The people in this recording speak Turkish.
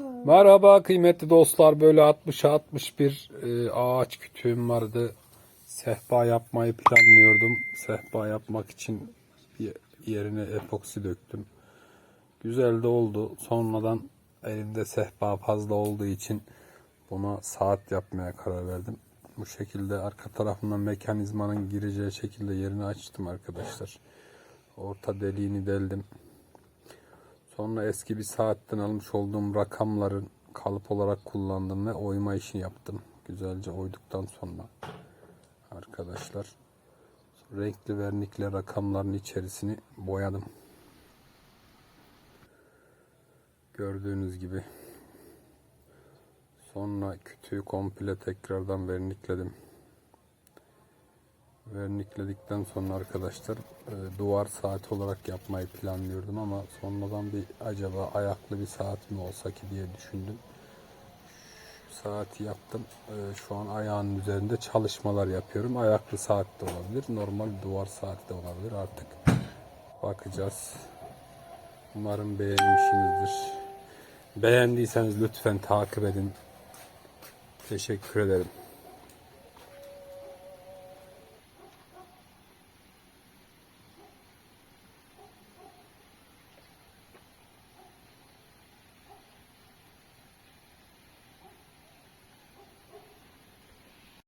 Merhaba kıymetli dostlar. Böyle 60'a 61 e, ağaç kütüğüm vardı. Sehpa yapmayı planlıyordum. Sehpa yapmak için yerine epoksi döktüm. Güzel de oldu. Sonradan elimde sehpa fazla olduğu için buna saat yapmaya karar verdim. Bu şekilde arka tarafından mekanizmanın gireceği şekilde yerini açtım arkadaşlar. Orta deliğini deldim. Sonra eski bir saatten almış olduğum rakamların kalıp olarak kullandım ve oyma işini yaptım. Güzelce oyduktan sonra arkadaşlar renkli vernikle rakamların içerisini boyadım. Gördüğünüz gibi. Sonra kütüğü komple tekrardan vernikledim. Vernikledikten sonra arkadaşlar e, duvar saati olarak yapmayı planlıyordum ama sonradan bir acaba ayaklı bir saat mi olsa ki diye düşündüm. Şu saati yaptım. E, Şu an ayağının üzerinde çalışmalar yapıyorum. Ayaklı saat de olabilir. Normal duvar saati de olabilir artık. Bakacağız. Umarım beğenmişsinizdir. Beğendiyseniz lütfen takip edin. Teşekkür ederim.